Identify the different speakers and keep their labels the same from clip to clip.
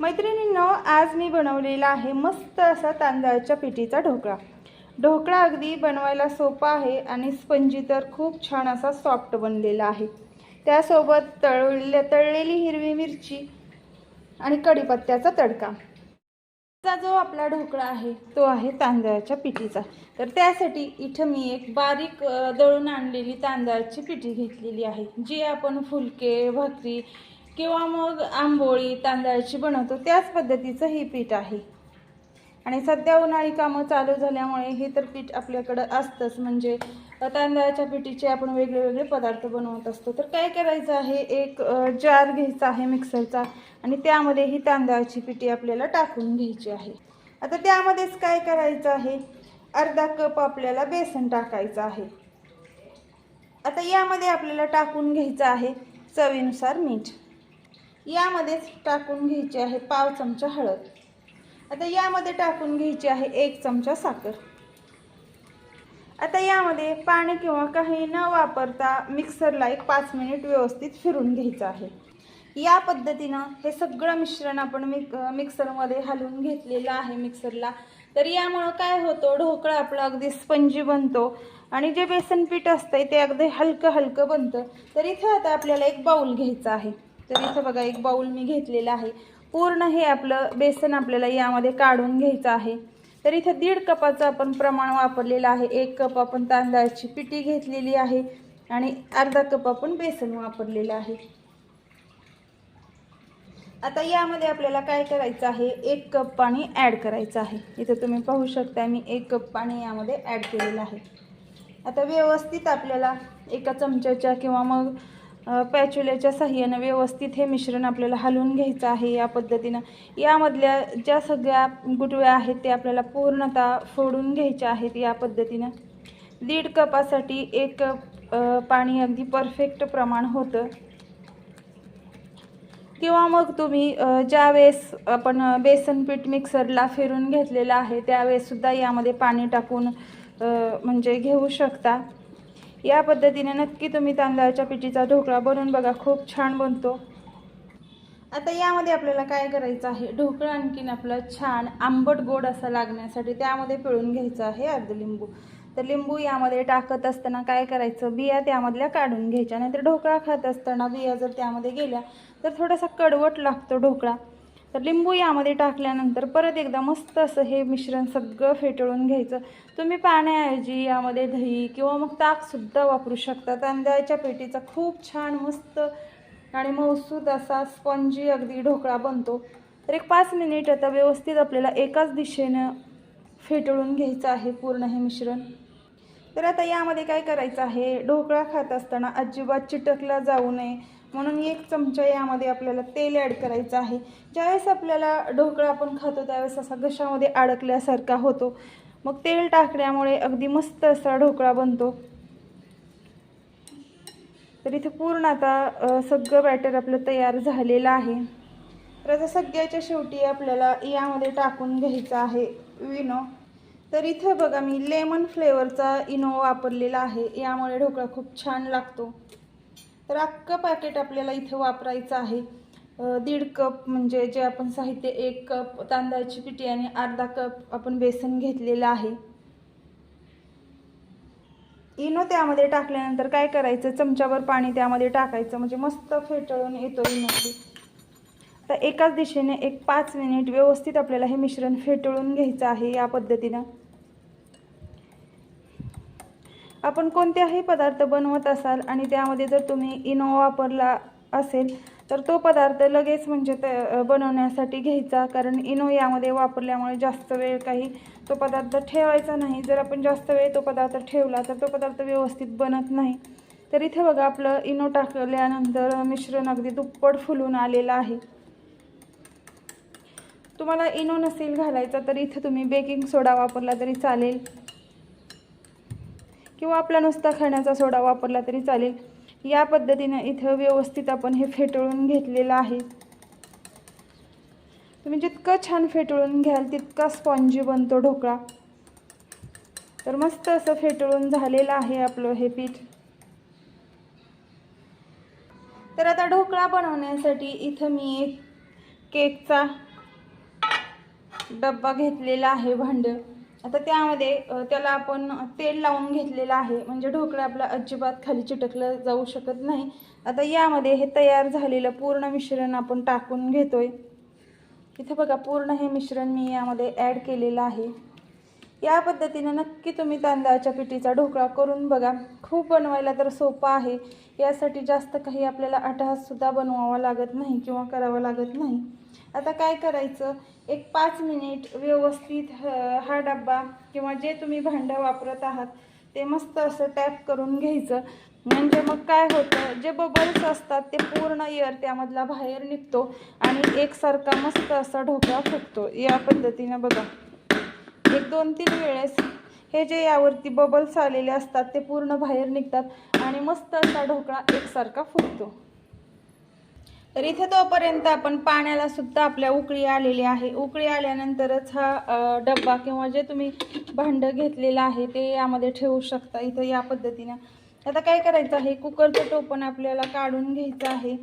Speaker 1: मैत्रिणींनो आज मी बनवलेला आहे मस्त असा तांदळाच्या पिठीचा ढोकळा. ढोकळा अगदी बनवायला सोपा आहे आणि स्पंजी तर खूप छान असा सॉफ्ट बनलेला आहे. त्यासोबत तळल्या तळलेली हिरवी मिरची आणि कढीपत्त्याचा तडका. चा जो आपला ढोकळा आहे तो आहे तांदळाच्या पिठीचा. तर त्यासाठी इथं मी एक बारीक दळून आणलेली तांदळाची पिठी घेतलेली आहे जी आपण फुलके भाकरी किंवा मग आंबोळी तांदळाची बनवतो त्याच पद्धतीचं ही पीठ आहे. आणि सध्या उन्हाळी कामं चालू झाल्यामुळे हे तर पीठ आपल्याकडं असतंच. म्हणजे तांदळाच्या पिठीचे आपण वेगळे वेगळे पदार्थ बनवत असतो. तर काय करायचं आहे? एक जार घ्यायचा आहे मिक्सरचा आणि त्यामध्ये ही तांदळाची पिठी आपल्याला टाकून घ्यायची आहे. आता त्यामध्येच काय करायचं आहे? अर्धा कप आपल्याला बेसन टाकायचं आहे. आता यामध्ये आपल्याला टाकून घ्यायचं आहे चवीनुसार मीठ. यामध्येच टाकून घ्यायची आहे पाव चमचा हळद. आता यामध्ये टाकून घ्यायची आहे एक चमचा साखर. आता यामध्ये पाणी किंवा काही न वापरता मिक्सरला एक पाच मिनिट व्यवस्थित फिरून घ्यायचं आहे. या पद्धतीनं हे सगळं मिश्रण आपण मिक मिक्सरमध्ये हलवून घेतलेलं आहे मिक्सरला. तर यामुळं काय होतं ढोकळा आपला अगदी स्पंजी बनतो आणि जे बेसन पीठ असतंय ते अगदी हलकं हलकं बनतं. तर इथे आता आपल्याला एक बाऊल घ्यायचा आहे. तर इथं बघा एक बाऊल मी घेतलेला आहे. पूर्ण हे आपलं बेसन आपल्याला यामध्ये काढून घ्यायचं आहे. तर इथं दीड कपाचं आपण प्रमाण वापरलेलं आहे. एक कप आपण तांदळाची पिठी घेतलेली आहे आणि अर्धा कप आपण बेसन वापरलेलं आहे. आता यामध्ये आपल्याला काय करायचं आहे? एक कप पाणी ॲड करायचं आहे. इथं तुम्ही पाहू शकता मी एक कप पाणी यामध्ये ॲड केलेलं आहे. आता व्यवस्थित आपल्याला एका चमच्याच्या किंवा मग पॅच्युल्याच्या पॅचुल्याच्या साह्यानं व्यवस्थित हे मिश्रण आपल्याला हलवून घ्यायचं आहे या पद्धतीनं. यामधल्या ज्या सगळ्या गुटव्या आहेत ते आपल्याला पूर्णतः फोडून घ्यायच्या आहेत या पद्धतीनं. दीड कपासाठी एक कप पाणी अगदी परफेक्ट प्रमाण होतं. किंवा मग तुम्ही ज्यावेळेस आपण बेसन पीठ मिक्सरला फिरून घेतलेलं आहे त्यावेळेससुद्धा यामध्ये पाणी टाकून म्हणजे घेऊ शकता. या पद्धतीने नक्की तुम्ही तांदळाच्या पिठीचा ढोकळा बनवून बघा खूप छान बनतो. आता यामध्ये आपल्याला काय करायचं आहे? ढोकळा आणखीन आपलं छान आंबट गोड असा लागण्यासाठी त्यामध्ये पिळून घ्यायचं आहे अर्ध लिंबू. तर लिंबू यामध्ये टाकत असताना काय करायचं? बिया त्यामधल्या काढून घ्यायच्या. नाहीतर ढोकळा खात असताना बिया जर त्यामध्ये गेल्या तर थोडासा कडवट लागतो ढोकळा. तर लिंबू यामध्ये टाकल्यानंतर परत एकदा मस्त असं हे मिश्रण सगळं फेटळून घ्यायचं. तुम्ही पाण्याऐवजी यामध्ये दही किंवा मग ताकसुद्धा वापरू शकता. तांदळाच्या पेटीचा खूप छान मस्त आणि मौसूद असा स्पंजी अगदी ढोकळा बनतो. तर एक पाच मिनिट आता व्यवस्थित आपल्याला एकाच दिशेनं फेटळून घ्यायचं आहे पूर्ण हे मिश्रण. तर आता यामध्ये काय करायचं आहे? ढोकळा खात असताना अजिबात चिटकला जाऊ नये. म्हणून एक चमचा यामध्ये आपल्याला तेल ॲड करायचं आहे. ज्यावेळेस आपल्याला ढोकळा आपण खातो त्यावेळेस असा घशामध्ये अडकल्यासारखा होतो. मग तेल टाकल्यामुळे अगदी मस्त असा ढोकळा बनतो. तर इथे पूर्ण आता सगळं बॅटर आपलं तयार झालेलं आहे. तर आता सगळ्याच्या शेवटी आपल्याला यामध्ये टाकून घ्यायचं आहे विनो. तर इथं बघा मी लेमन फ्लेवरचा इनो वापरलेला आहे. यामुळे ढोकळा खूप छान लागतो. तर अख्खं पॅकेट आपल्याला इथे वापरायचं आहे. दीड कप म्हणजे जे आपण साहित्य एक कप तांदळाची पिठी आणि अर्धा कप आपण बेसन घेतलेलं आहे. इनो त्यामध्ये टाकल्यानंतर काय करायचं? चमच्यावर पाणी त्यामध्ये टाकायचं. म्हणजे मस्त फेटळून येतो इनोची तर एकाच दिशेने एक पाच मिनिट व्यवस्थित आपल्याला हे मिश्रण फेटळून घ्यायचं आहे या पद्धतीनं. आपण कोणत्याही पदार्थ बनवत असाल आणि त्यामध्ये जर तुम्ही इनो वापरला असेल तर तो पदार्थ लगेच म्हणजे त बनवण्यासाठी घ्यायचा. कारण इनो यामध्ये वापरल्यामुळे जास्त वेळ काही तो पदार्थ ठेवायचा नाही. जर आपण जास्त वेळ तो पदार्थ ठेवला तर तो पदार्थ व्यवस्थित बनत नाही. तर इथे बघा आपलं इनो टाकल्यानंतर मिश्रण अगदी दुप्पट फुलून आलेलं आहे. तुम्हाला इनो नसेल घालायचा तर इथं तुम्ही बेकिंग सोडा वापरला तरी चालेल. किंवा आपला नुसता खाण्याचा सोडा वापरला तरी चालेल. या पद्धतीनं इथं व्यवस्थित आपण हे फेटळून घेतलेलं आहे. तुम्ही जितकं छान फेटळून घ्याल तितका स्पॉन्जी बनतो ढोकळा. तर मस्त असं फेटळून झालेलं आहे आपलं हे पीठ. तर आता ढोकळा बनवण्यासाठी इथं मी एक केकचा डब्बा घेतलेला आहे भांडं. आता त्यामध्ये त्याला आपण तेल लावून घेतलेलं आहे. म्हणजे ढोकळा आपला अजिबात खाली चिटकलं जाऊ शकत नाही. आता यामध्ये हे तयार झालेलं पूर्ण मिश्रण आपण टाकून घेतोय. इथे बघा पूर्ण हे मिश्रण मी यामध्ये ॲड केलेलं आहे. या पद्धतीने नक्की तुम्ही तांदळाच्या पिठीचा ढोकळा करून बघा. खूप बनवायला तर सोपा आहे. यासाठी जास्त काही आपल्याला अटहाससुद्धा बनवावा लागत नाही किंवा करावं लागत नाही. आता काय करायचं? एक पाच मिनिट व्यवस्थित ह- हा डब्बा किंवा जे तुम्ही भांडं वापरत आहात ते मस्त असं टॅप करून घ्यायचं. म्हणजे मग काय होतं? जे बबल्स असतात ते पूर्ण एअर त्यामधला बाहेर निघतो आणि एकसारखा मस्त असा ढोकळा फुटतो. या पद्धतीनं बघा. एक दोन तीन वेळेस हे जे यावरती बबल्स आलेले असतात ते पूर्ण बाहेर निघतात आणि मस्त असा ढोकळा एकसारखा फुगतो तर इथे तोपर्यंत आपण पाण्याला सुद्धा आपल्या उकळी आलेली आहे. उकळी आल्यानंतरच हा डब्बा किंवा जे तुम्ही भांडं घेतलेलं आहे ते यामध्ये ठेवू शकता इथं या पद्धतीनं. आता काय करायचं आहे? कुकरचं टोपण आपल्याला काढून घ्यायचं आहे.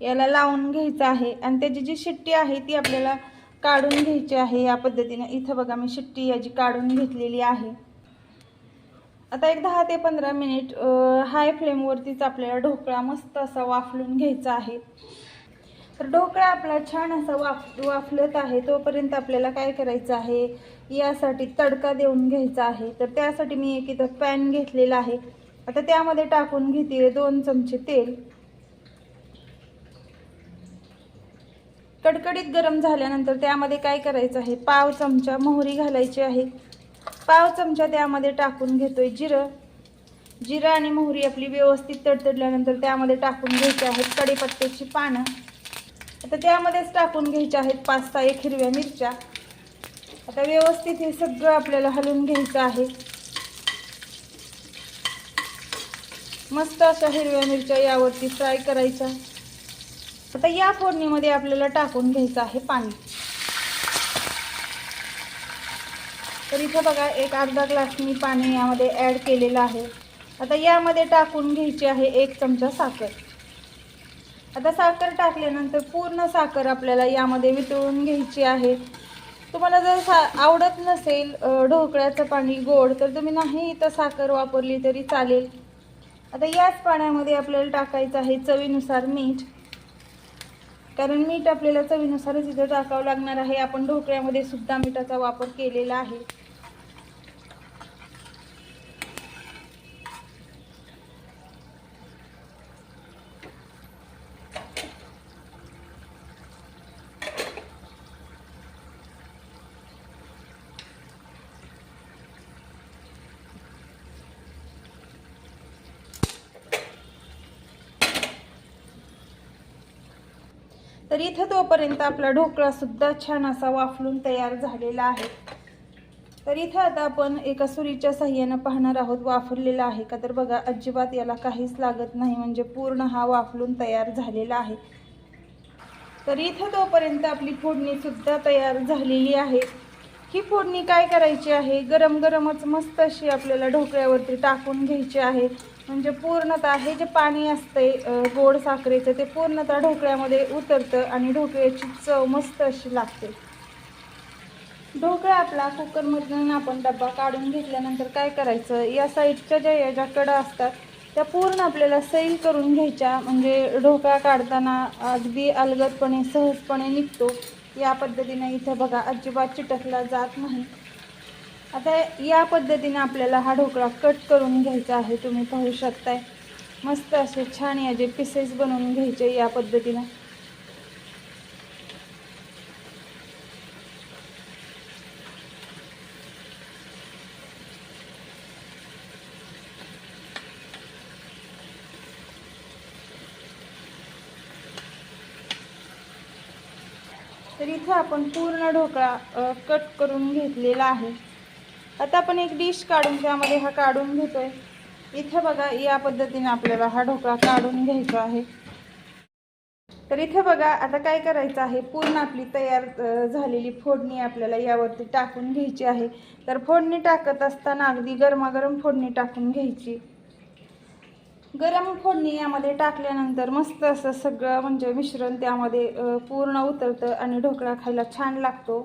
Speaker 1: याला लावून घ्यायचं आहे आणि त्याची जी शिट्टी आहे ती आपल्याला काढून घ्यायची आहे या पद्धतीनं. इथं बघा मी शिट्टी याची काढून घेतलेली आहे. आता एक दहा ते पंधरा मिनिट हाय फ्लेमवरतीच आपल्याला ढोकळा मस्त असा वाफलून घ्यायचा आहे. तर ढोकळा आपला छान असा वाफ वाफलत आहे. तोपर्यंत आपल्याला काय करायचं आहे? यासाठी तडका देऊन घ्यायचा आहे. तर त्यासाठी मी एक इथं पॅन घेतलेला आहे. आता त्यामध्ये टाकून घेते दोन चमचे तेल. कडकडीत गरम झाल्यानंतर त्यामध्ये काय करायचं आहे? पाव चमचा मोहरी घालायची आहे. पाव चमचा त्यामध्ये टाकून घेतोय जिरं. जिरं आणि मोहरी आपली व्यवस्थित तडतडल्यानंतर त्यामध्ये टाकून घ्यायची आहेत कढीपत्त्याची पानं. आता त्यामध्येच टाकून घ्यायच्या आहेत पाच सहा एक हिरव्या मिरच्या. आता व्यवस्थित हे सगळं आपल्याला हलवून घ्यायचं आहे. मस्त अशा हिरव्या मिरच्या यावरती फ्राय करायच्या. आता या फोडणीमध्ये आपल्याला टाकून घ्यायचं आहे पाणी. तर इथं बघा एक अर्धा ग्लास मी पाणी यामध्ये ॲड केलेलं आहे. आता यामध्ये टाकून घ्यायची आहे एक चमचा साखर. आता साखर टाकल्यानंतर पूर्ण साखर आपल्याला यामध्ये वितळून घ्यायची आहे. तुम्हाला जर सा आवडत नसेल ढोकळ्याचं पाणी गोड तर तुम्ही नाही इथं साखर वापरली तरी चालेल. आता याच पाण्यामध्ये आपल्याला टाकायचं आहे चवीनुसार मीठ. कारण मीठ आपल्याला चवीनुसारच इथं टाकावं लागणार आहे. आपण ढोकळ्यामध्ये सुद्धा मिठाचा वापर केलेला आहे. तर इथं तोपर्यंत आपला ढोकळा सुद्धा छान असा वाफलून तयार झालेला आहे. तर इथं आता आपण एका सुरीच्या साह्यानं पाहणार आहोत वाफरलेला आहे का? तर बघा अजिबात याला काहीच लागत नाही म्हणजे पूर्ण हा वाफलून तयार झालेला आहे. तर इथं तोपर्यंत आपली फोडणीसुद्धा तयार झालेली आहे. ही फोडणी काय करायची आहे? गरम गरमच मस्त अशी आपल्याला ढोकळ्यावरती टाकून घ्यायची आहे. म्हणजे पूर्णतः हे जे पाणी असतंय गोड साखरेचं ते पूर्णतः ढोकळ्यामध्ये उतरतं आणि ढोकळ्याची चव मस्त अशी लागते. ढोकळा आपला कुकरमधून आपण डब्बा काढून घेतल्यानंतर काय करायचं? या साईडच्या ज्या या ज्या कडा असतात त्या पूर्ण आपल्याला सैल करून घ्यायच्या. म्हणजे ढोकळा काढताना अगदी अलगदपणे सहजपणे निघतो. या पद्धतीने इथं बघा अजिबात चिटकला जात नाही. आता या पद्धतीने आपल्याला हा ढोकळा कट करून घ्यायचा आहे. तुम्ही पाहू शकताय. मस्त असे छान याचे पिसेस बनवून घ्यायचे या पद्धतीनं. तर इथे आपण पूर्ण ढोकळा कट करून घेतलेला आहे. आता आपण एक डिश काढून त्यामध्ये हा काढून घेतोय. इथे बघा या पद्धतीने आपल्याला हा ढोकळा काढून घ्यायचा आहे. तर इथे बघा आता काय करायचं आहे? पूर्ण आपली तयार झालेली फोडणी आपल्याला यावरती टाकून घ्यायची आहे. तर फोडणी टाकत असताना अगदी गरमागरम फोडणी टाकून घ्यायची. गरम फोडणी यामध्ये टाकल्यानंतर मस्त असं सगळं म्हणजे मिश्रण त्यामध्ये पूर्ण उतरतं आणि ढोकळा खायला छान लागतो.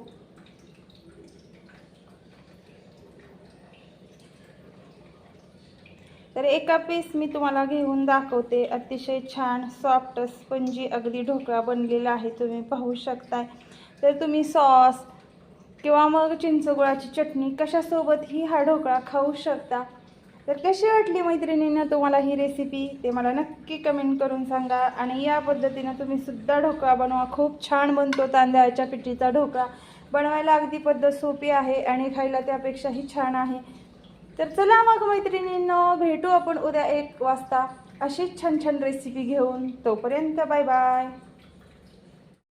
Speaker 1: तर एका पीस मी तुम्हाला घेऊन दाखवते. अतिशय छान सॉफ्ट स्पंजी अगदी ढोकळा बनलेला आहे. तुम्ही पाहू शकताय. तर तुम्ही सॉस किंवा मग चिंचगुळाची चटणी कशासोबतही हा ढोकळा खाऊ शकता? तर कशी वाटली मैत्रिणींना तुम्हाला ही रेसिपी ते मला नक्की कमेंट करून सांगा. आणि या पद्धतीनं तुम्ही सुद्धा ढोकळा बनवा. खूप छान बनतो तांदळाच्या पिठीचा ढोकळा. बनवायला अगदी पद्धत सोपी आहे आणि खायला त्यापेक्षाही छान आहे. तर चला मग मैत्रिणींनो भेटू आपण उद्या एक वाजता अशीच छान छान रेसिपी घेऊन. तोपर्यंत बाय बाय